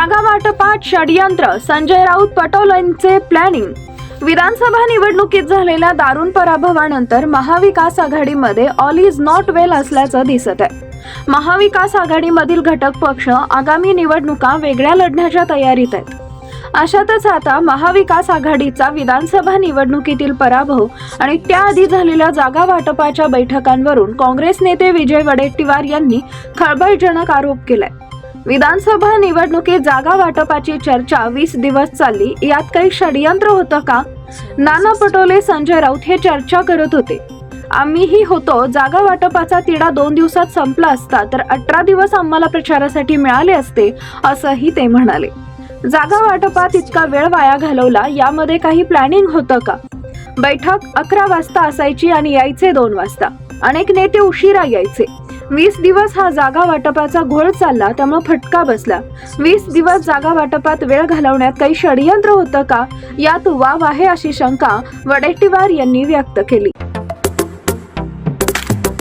जागा वाटपात षडयंत्र संजय राऊत पटोलेंचे प्लॅनिंग विधानसभा निवडणुकीत झालेल्या दारुण पराभवानंतर महाविकास आघाडीमध्ये ऑल इज नॉट वेल असल्याचं दिसत आहे महाविकास आघाडीमधील घटक पक्ष आगामी निवडणुका वेगळ्या लढण्याच्या तयारीत आहेत. अशातच आता महाविकास आघाडीचा विधानसभा निवडणुकीतील पराभव आणि त्याआधी झालेल्या जागा वाटपाच्या बैठकांवरून काँग्रेस नेते विजय वडेट्टीवार यांनी खळबळजनक आरोप केलाय. विधानसभा निवडणुकीत जागा वाटपाची चर्चा वीस दिवस चालली. यात काही षडयंत्र होतं का? नाना पटोले संजय राऊत हे चर्चा करत होते. आम्हीही होतो. जागा वाटपाचा तिढा दोन दिवसात संपला असता तर अठरा दिवस आम्हाला प्रचारासाठी मिळाले असते असंही ते म्हणाले. जागा वाटपात इतका वेळ वाया घालवला यामध्ये काही प्लॅनिंग होतं का? बैठक अकरा वाजता असायची आणि यायचे दोन वाजता. अनेक नेते उशिरा यायचे. वीस दिवस हा जागा वाटपाचा घोळ चालला त्यामुळे फटका बसला. वीस दिवस जागा वाटपात वेळ घालवण्यात काही षडयंत्र होतं का? यात वाव आहे अशी शंका वडेट्टीवार यांनी व्यक्त केली.